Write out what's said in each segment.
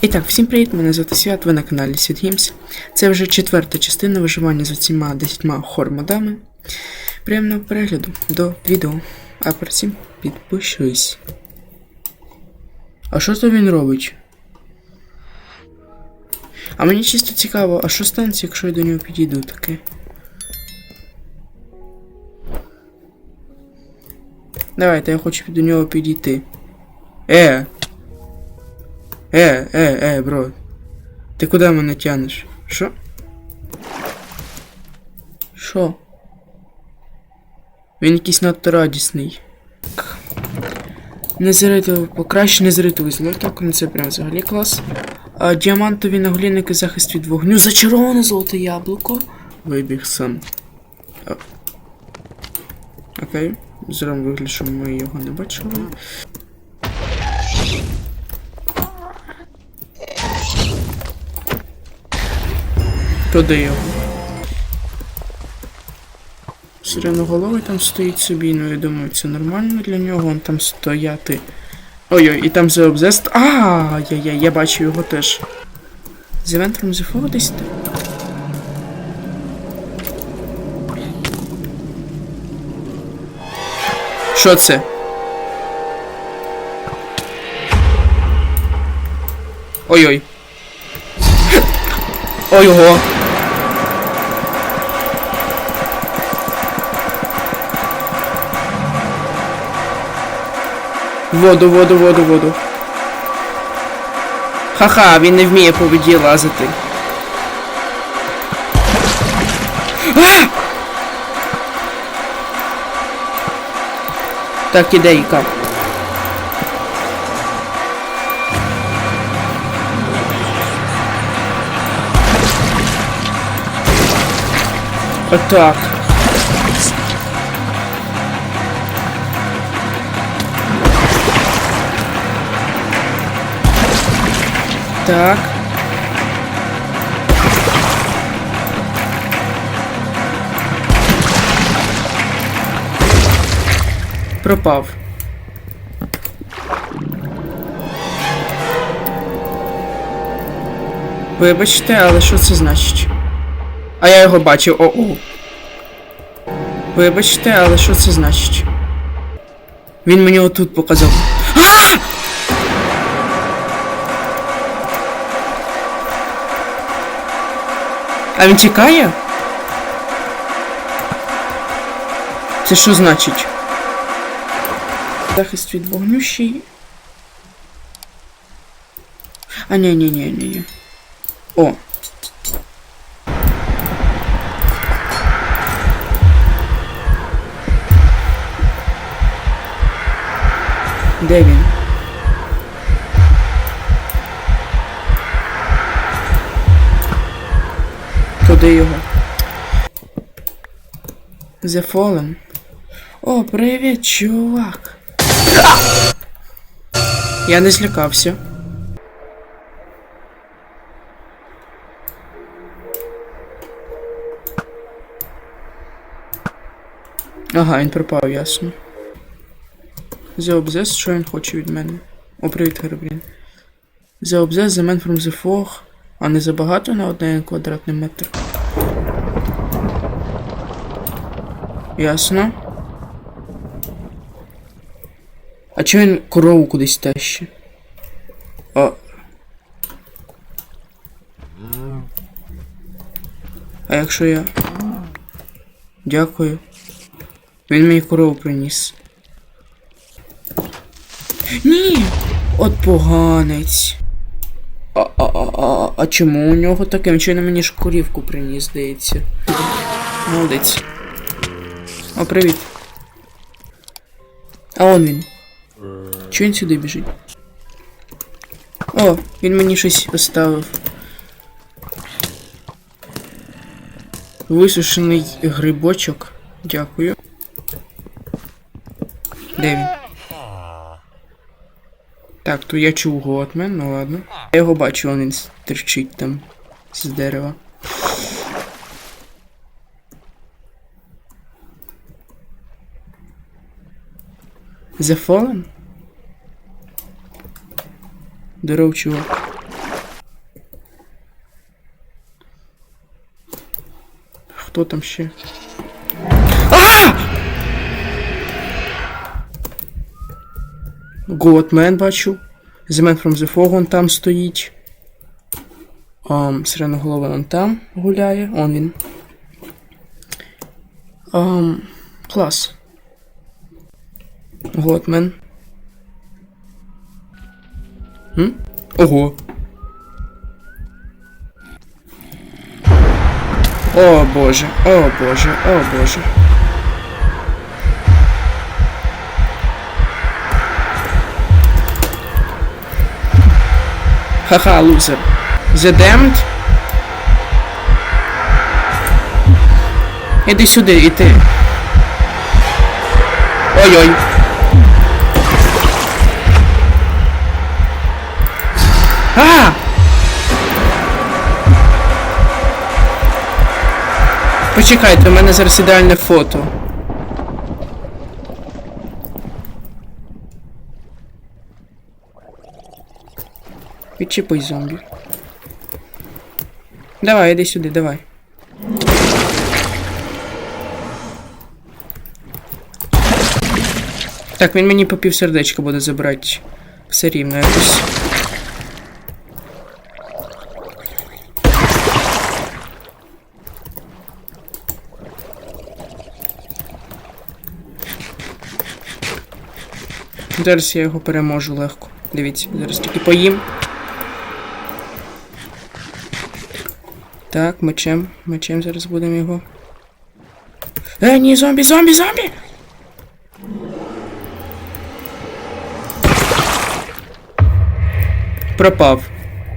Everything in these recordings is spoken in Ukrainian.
І так, всім привіт, мене звати Свят, ви на каналі Світ Гімс. Це вже четверта частина виживання з оціма десятьма хормодами. Приємного перегляду до відео. А перед цим підпишись. А що то він робить? А мені чисто цікаво, а що станеться, якщо я до нього підійду таке? Давайте, я хочу до нього підійти. Е! Е, е, е, бро. Ти куди мене тянеш? Що? Що? Він якийсь надто радісний. Незаритовий, покраще незаритовий злоток, ну це прям взагалі клас. А, діамантові наголінники захист від вогню, зачароване золоте яблуко. Вибіг сам. Окей. Зробимо вигляд, що ми його не бачили. Туди його. Сиреноголовий там стоїть собі, ну я думаю, це нормально для нього, он там стояти. Ой-ой, і там The Obsessed. А, я, я, я бачу його теж. From the там. Що це? Ой-ой. Ой-ого. Воду, воду, воду, воду. Ха-ха, він не вміє по воді лазити. А! Так, ідейка. Отак. Так. Пропав. Вибачте, але що це значить? А я його бачив, о-о. Вибачте, але що це значить? Він мені отут показав. А! А він тікає? Це що значить? Захист від вогнющий. А ні, ні, ні, ні, ні. О. Де він? Туди його. The Fallen. О, привіт, чувак. Я не злякався. Ага, він пропав, ясно. The Obsessed, що він хоче від мене? О, привіт, Гербрін. The Obsessed, the man from the fog. А не забагато на один квадратний метр. Ясно. А чого він корову кудись тащить? А. А якщо я. Дякую. Він мені корову приніс. Ні! От поганець. А, а, а, а, а чому у нього таке? Він чого мені шкурівку приніс, здається. Молодець. О, привіт. А он він. Чого він сюди біжить? О, він мені щось поставив. Висушений грибочок. Дякую. Де він? Так, то я чув Готмен, ну ладно. Я його бачу, він стерчить там з дерева. The Fallen? Здоров, чувак. Хто там ще? А! Голодмен бачу. The Man from the Fog он там стоїть. Um, Сиреноголовий он там гуляє. Он він. Um, клас. Goatman. М? Ого. О боже, о боже, о боже. Ха-ха, лузер. The Damned? Іди сюди, і ти. Ой-ой. Почекайте, у мене зараз ідеальне фото. Відчіпай зомбі. Давай, іди сюди, давай. Так, він мені по півсердечка буде забрати. Все рівно якось. Зараз я його переможу легко. Дивіться, зараз тільки поїм. Так, мечем. Мечем зараз будемо його. Е, ні, зомбі, зомбі, зомбі! Пропав.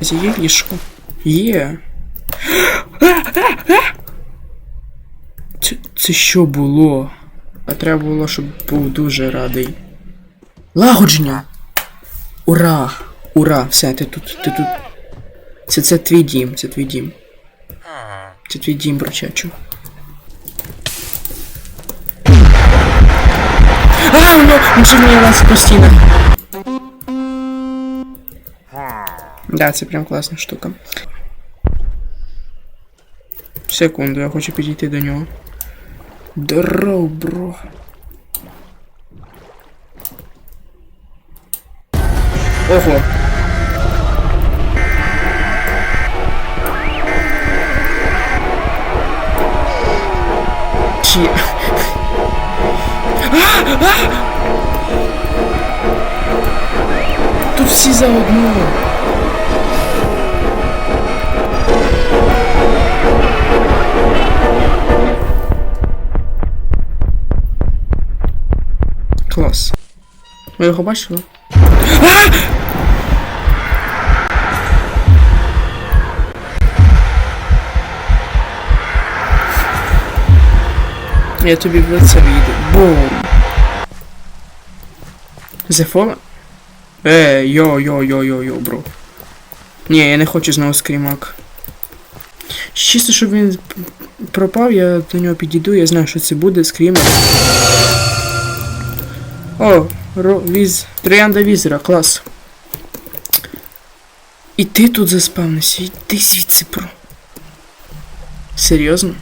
Є ліжко. Є. Це, це що було? А треба було, щоб був дуже радий. Лагодження! Ура! Ура! Все, ти тут, ти тут. Це, це твій дім, це твій дім. Це твій дім, брочачу. А, ну, він же мені нас постійно. Да, це прям класна штука. Секунду, я хочу підійти до нього. Здоров, бро. Ого. Чи... А! А! Тут всі заодно. Клас. Ви його бачили? Я тобі в лице війду. Бум. Fallen? Е, йо, йо, йо, йо, йо, бро. Ні, я не хочу знову скрімак. Чисто, щоб він пропав, я до нього підійду, я знаю, що це буде, скрімак. О, віз. Троянда візера, клас. І ти тут заспавнився, іди звідси, бро. Серйозно?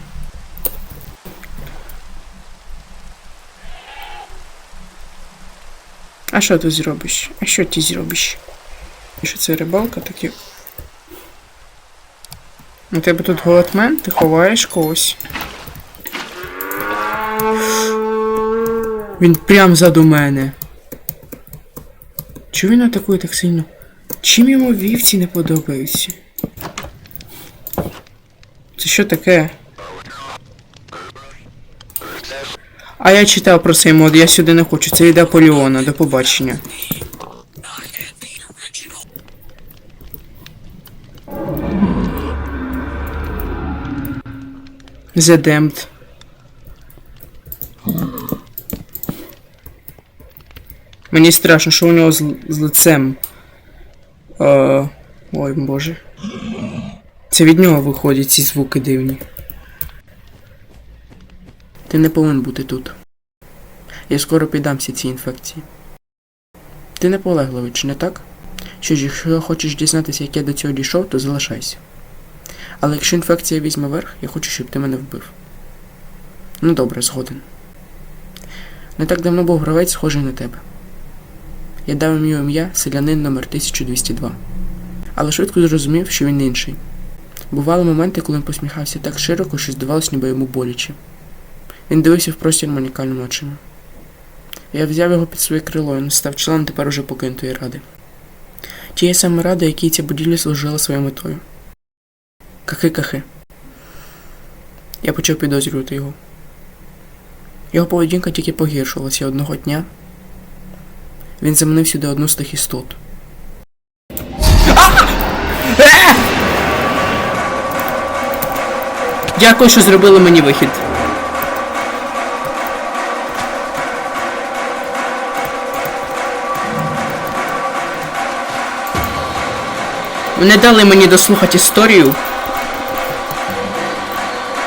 А що ти зробиш? А що ти зробиш? Що це рибалка такі? У тебе тут голодмен, ти ховаєш когось. Він прям заду мене. Чого він атакує так сильно? Чим йому вівці не подобаються? Це що таке? А я читав про цей мод, я сюди не хочу. Це від Аполіона. До побачення. The Мені страшно, що у нього з, з лицем. Е, ой, боже. Це від нього виходять ці звуки дивні. Ти не повинен бути тут. Я скоро піддамся цій інфекції. Ти наполегливий, чи не так? Що ж, якщо хочеш дізнатися, як я до цього дійшов, то залишайся. Але якщо інфекція візьме верх, я хочу, щоб ти мене вбив. Ну добре, згоден. Не так давно був гравець, схожий на тебе. Я дав йому ім'я селянин номер 1202. Але швидко зрозумів, що він інший. Бували моменти, коли він посміхався так широко, що здавалось, ніби йому боляче. Він дивився в простір манікальними очима. Я взяв його під своє крило, він став членом тепер уже покинутої ради. Тієї саме ради, якій ця будівля служила своєю метою. Кахи-кахи. Я почав підозрювати його. Його поведінка тільки погіршувалася одного дня. Він заманив сюди одну з тих істот. Дякую, що зробили мені вихід. Не дали мені дослухати історію.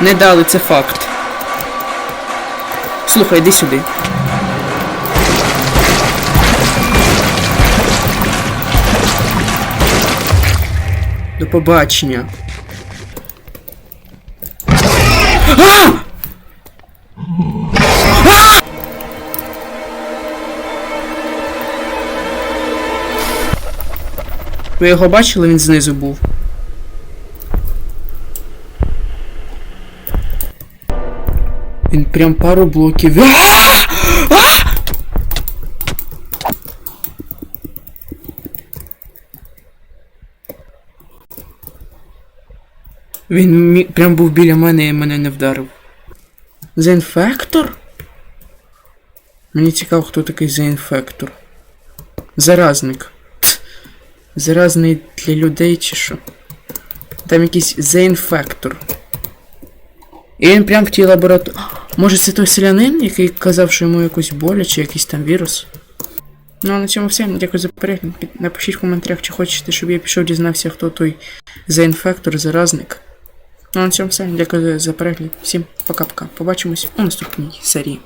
Не дали, це факт. Слухай, іди сюди. До побачення. А! Ви його бачили, він знизу був. Він прям пару блоків. А! А! Він мі- прям був біля мене і мене не вдарив. Заінфектор? Мені цікаво, хто такий заінфектор. Заразник. Ть. Заразний для людей чи що? Там якийсь заінфектор. І він прям в тій лабораторії. Може це той селянин, який казав, що йому якусь боляче, чи якийсь там вірус? Ну а на цьому все. Дякую за перегляд. Напишіть в коментарях, чи хочете, щоб я пішов дізнався, хто той заінфектор, заразник. Ну на цьому все. Дякую за перегляд. Всім пока-пока. Побачимось у наступній серії.